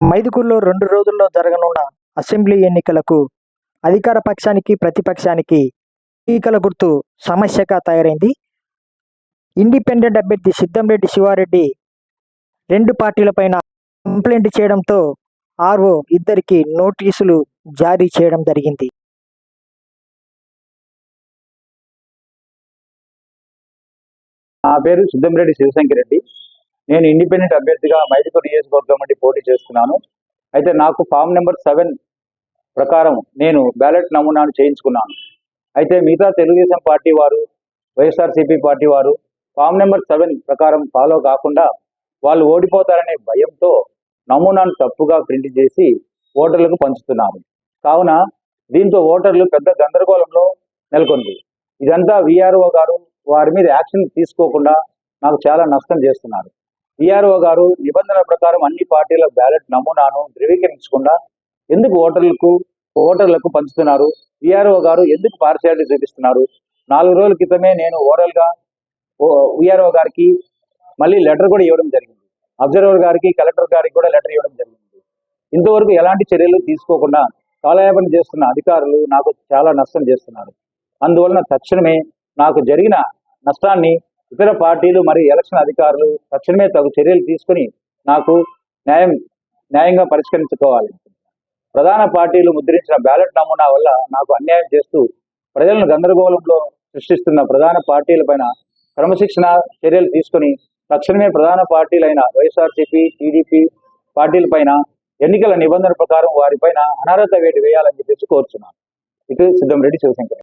మైదుకూరులో రెండు రోజుల్లో జరగనున్న అసెంబ్లీ ఎన్నికలకు అధికార పక్షానికి ప్రతిపక్షానికి ఎన్నికల గుర్తు సమస్యగా తయారైంది. ఇండిపెండెంట్ అభ్యర్థి సిద్ధంరెడ్డి శివారెడ్డి రెండు పార్టీలపైన కంప్లైంట్ చేయడంతో ఆర్ఓ ఇద్దరికి నోటీసులు జారీ చేయడం జరిగింది. నా పేరు సిద్ధంరెడ్డి శివశంకర్ రెడ్డి. నేను ఇండిపెండెంట్ అభ్యర్థిగా మైదుకూరు నియోజకవర్గం నుండి పోటీ చేస్తున్నాను. అయితే నాకు ఫామ్ నెంబర్ సెవెన్ ప్రకారం నేను బ్యాలెట్ నమూనాను చేయించుకున్నాను. అయితే మిగతా తెలుగుదేశం పార్టీ వారు వైఎస్ఆర్సీపీ పార్టీ వారు ఫామ్ నెంబర్ సెవెన్ ప్రకారం ఫాలో కాకుండా వాళ్ళు ఓడిపోతారనే భయంతో నమూనాను తప్పుగా ప్రింట్ చేసి ఓటర్లకు పంచుతున్నారు. కావున దీంతో ఓటర్లు పెద్ద గందరగోళంలో నెలకొంది. ఇదంతా విఆర్ఓ గారు వారి మీద యాక్షన్ తీసుకోకుండా నాకు చాలా నష్టం చేస్తున్నారు. విఆర్ఓ గారు నిబంధనల ప్రకారం అన్ని పార్టీల బ్యాలెట్ నమూనాను ధృవీకరించకుండా ఎందుకు ఓటర్లకు ఓటర్లకు పంచుతున్నారు? విఆర్ఓ గారు ఎందుకు పార్షియాలిటీ చూపిస్తున్నారు? నాలుగు రోజుల క్రితమే నేను ఓరల్గా విఆర్ఓ గారికి మళ్ళీ లెటర్ కూడా ఇవ్వడం జరిగింది. అబ్జర్వర్ గారికి కలెక్టర్ గారికి కూడా లెటర్ ఇవ్వడం జరిగింది. ఇంతవరకు ఎలాంటి చర్యలు తీసుకోకుండా కాలయాపన చేస్తున్న అధికారులు నాకు చాలా నష్టం చేస్తున్నారు. అందువలన తక్షణమే నాకు జరిగిన నష్టాన్ని ఇతర పార్టీలు మరియు ఎలక్షన్ అధికారులు తక్షణమే తగు చర్యలు తీసుకుని నాకు న్యాయం న్యాయంగా పరిష్కరించుకోవాలి. ప్రధాన పార్టీలు ముద్రించిన బ్యాలెట్ నమూనా వల్ల నాకు అన్యాయం చేస్తూ ప్రజలను గందరగోళంలో సృష్టిస్తున్న ప్రధాన పార్టీలపైన క్రమశిక్షణ చర్యలు తీసుకుని తక్షణమే ప్రధాన పార్టీలైన వైఎస్ఆర్సీపీ టీడీపీ పార్టీలపైన ఎన్నికల నిబంధన ప్రకారం వారిపైన అనర్హత వేటు వేయాలని చెప్పేసి ఇది ఇటు సిద్ధంరెడ్డి శివశంకర్.